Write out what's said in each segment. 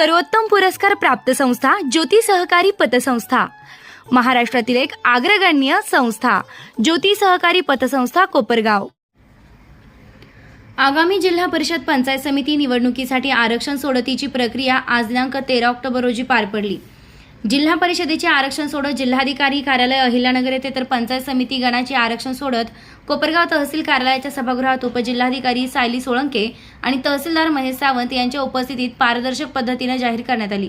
सर्वोत्तम पुरस्कार प्राप्त संस्था ज्योती सहकारी पतसंस्था. महाराष्ट्रातील एक अग्रगण्य संस्था ज्योती सहकारी पतसंस्था कोपरगाव. आगामी जिल्हा परिषद पंचायत समिती निवडणुकीसाठी आरक्षण सोडतीची प्रक्रिया आज दिनांक तेरा ऑक्टोबर रोजी पार पडली. जिल्हा परिषदेचे आरक्षण सोडत जिल्हाधिकारी कार्यालय अहिल्यानगर येथे तर पंचायत समिती गणाचे आरक्षण सोडत कोपरगाव तहसील कार्यालयाच्या सभागृहात उपजिल्हाधिकारी सायली सोळंके आणि तहसीलदार महेश सावंत यांच्या उपस्थितीत पारदर्शक पद्धतीने जाहीर करण्यात आली.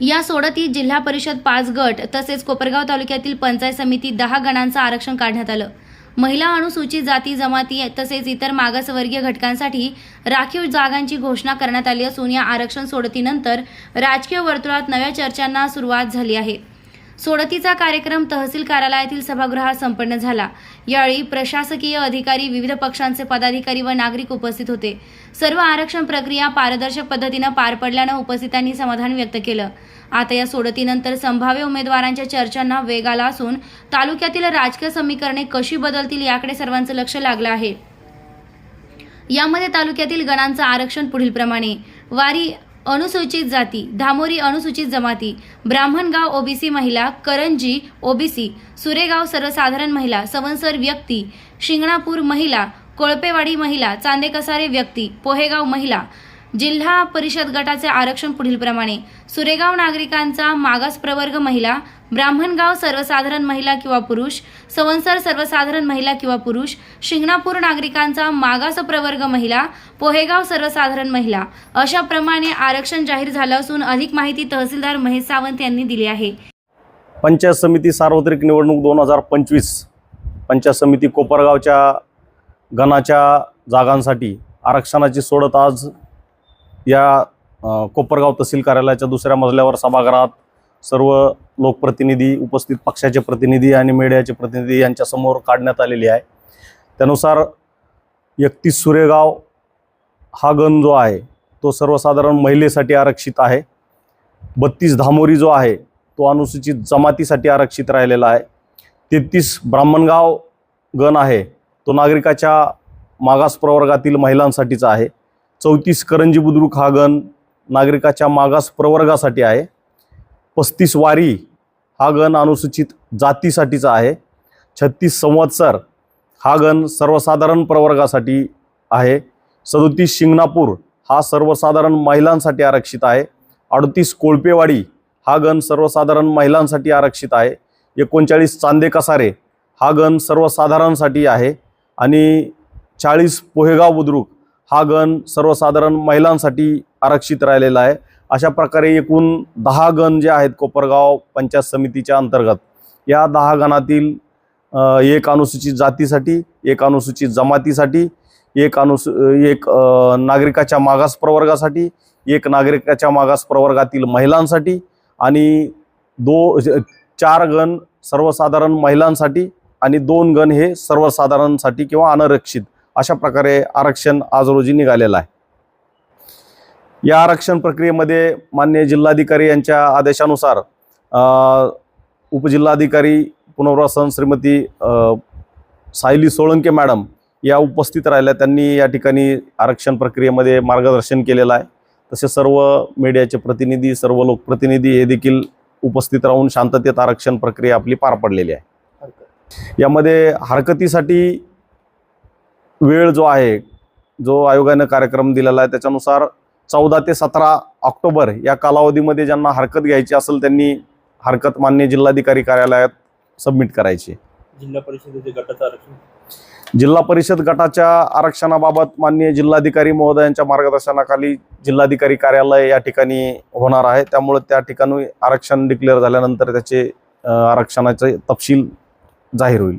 या सोडतीत जिल्हा परिषद पाच गट तसेच कोपरगाव तालुक्यातील पंचायत समिती दहा गणांचं आरक्षण काढण्यात आलं. महिला अनुसूचित जाती जमाती तसेच इतर मागासवर्गीय घटकांसाठी राखीव जागांची घोषणा करण्यात आली असून या आरक्षण सोडतीनंतर राजकीय वर्तुळात नव्या चर्चांना सुरुवात झाली आहे. सोडतीचा कार्यक्रम तहसील कार्यालयातील सभागृहात संपन्न झाला. यावेळी प्रशासकीय अधिकारी विविध पक्षांचे पदाधिकारी व नागरिक उपस्थित होते. सर्व आरक्षण प्रक्रिया पारदर्शक पद्धतीनं पार पडल्यानं उपस्थितांनी समाधान व्यक्त केलं. आता या सोडतीनंतर संभाव्य उमेदवारांच्या चर्चांना वेग आला असून तालुक्यातील राजकीय समीकरणे कशी बदलतील याकडे सर्वांचं लक्ष लागलं आहे. यामध्ये तालुक्यातील गणांचं आरक्षण पुढील प्रमाणे वारी अनुसूचित जाती धामोरी अनुसूचित जमाती ब्राह्मणगाव ओबीसी महिला करंजी ओबीसी सुरेगाव सर्वसाधारण महिला सवनसर व्यक्ती शिंगणापूर महिला कोळपेवाडी महिला चांदेकसारे व्यक्ती पोहेगाव महिला जिल्हा परिषद गटाचे आरक्षण पुढील प्रमाणे सुरेगाव नागरिकांचा मागास प्रवर्ग महिला ब्राह्मणगाव सर्वसाधारण महिला किंवा पुरुष सवंसर सर्वसाधारण महिला किंवा पुरुष शिंगणापूर नागरिकांचा मागास प्रवर्ग महिला पोहेगाव सर्वसाधारण महिला. अशा प्रमाणे आरक्षण जाहीर झालं असून अधिक माहिती तहसीलदार महेश सावंत यांनी दिली आहे. पंचायत समिती सार्वत्रिक निवडणूक दोन हजार पंचवीस. पंचायत समिती कोपरगावच्या गणाच्या जागांसाठी आरक्षणाची सोडत आज या कोपरगाव तहसील कार्यालयाच्या दुसऱ्या मजल्यावर सभागृहात सर्व लोकप्रतिनिधी उपस्थित पक्षाचे प्रतिनिधी आणि मीडियाचे प्रतिनिधी यांच्यासमोर काढण्यात आलेली आहे. त्यानुसार एकतीस सुरेगाव हा गण जो आहे तो सर्वसाधारण महिलेसाठी आरक्षित आहे. बत्तीस धामोरी जो आहे तो अनुसूचित जमातीसाठी आरक्षित राहिलेला आहे. तेहतीस ब्राह्मणगाव गण आहे तो नागरिकाच्या मागास प्रवर्गातील महिलांसाठीचा आहे. चौतीस करंजी बुद्रुक हा गण नागरिकाच्या मागास प्रवर्गासाठी आहे. पस्तीस वारी हा गण अनुसूचित जातीसाठीचा आहे. छत्तीस संवत्सर हा गण सर्वसाधारण प्रवर्गासाठी आहे. सदोतीस शिंगणापूर हा सर्वसाधारण महिलांसाठी आरक्षित आहे. अडतीस कोळपेवाडी हा गण सर्वसाधारण महिलांसाठी आरक्षित आहे. एकोणचाळीस चांदे कसारे हा गण सर्वसाधारणसाठी आहे. आणि चाळीस पोहेगाव बुद्रुक हा गण सर्वसाधारण महिलांसाठी आरक्षित राहिलेला आहे. अशा प्रकारे एकूण दहा गण जे आहेत कोपरगाव पंचायत समितीच्या अंतर्गत या दहा गणातील एक अनुसूचित जातीसाठी एक अनुसूचित जमातीसाठी एक अनुसू एक नागरिकाच्या मागास प्रवर्गासाठी एक नागरिकाच्या मागास प्रवर्गातील महिलांसाठी आणि दो चार गण सर्वसाधारण महिलांसाठी आणि दोन गण हे सर्वसाधारणसाठी किंवा अनारक्षित. अशा प्रकारे आरक्षण आज रोजी निघालेलं आहे. या आरक्षण प्रक्रियेमध्ये मान्य जिल्हाधिकारी यांच्या आदेशानुसार उपजिल्हाधिकारी पुनर्वसन श्रीमती सायली सोळंके मॅडम या उपस्थित राहिल्या. त्यांनी या ठिकाणी आरक्षण प्रक्रियेमध्ये मार्गदर्शन केलेलं आहे. तसे सर्व मीडियाचे प्रतिनिधी सर्व लोकप्रतिनिधी हे देखील उपस्थित राहून शांततेत आरक्षण प्रक्रिया आपली पार पडलेली आहे. यामध्ये हरकतीसाठी वेळ जो आहे जो आयोगाने कार्यक्रम दिलेला आहे त्याच्यानुसार चौदा ते सतरा ऑक्टोबर या कालावधीमध्ये ज्यांना हरकत घ्यायची असेल त्यांनी हरकत मान्य जिल्हाधिकारी कार्यालयात सबमिट करायची. जिल्हा परिषदेचे गटाचं आरक्षण? जिल्हा परिषद गटाच्या आरक्षणाबाबत माननीय जिल्हाधिकारी महोदयांच्या मार्गदर्शनाखाली जिल्हाधिकारी कार्यालय या ठिकाणी होणार आहे. त्यामुळे त्या ठिकाणी आरक्षण डिक्लेअर झाल्यानंतर त्याचे आरक्षणाचे तपशील जाहीर होईल.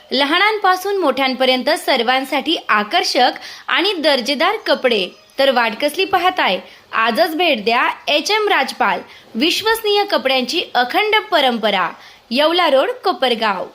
लहानांपासून मोठ्यांपर्यंत सर्वांसाठी आकर्षक आणि दर्जेदार कपडे. तर वाट कसली पाहताय? आजच भेट द्या एच एम राजपाल विश्वसनीय कपड्यांची अखंड परंपरा येवला रोड कोपरगाव.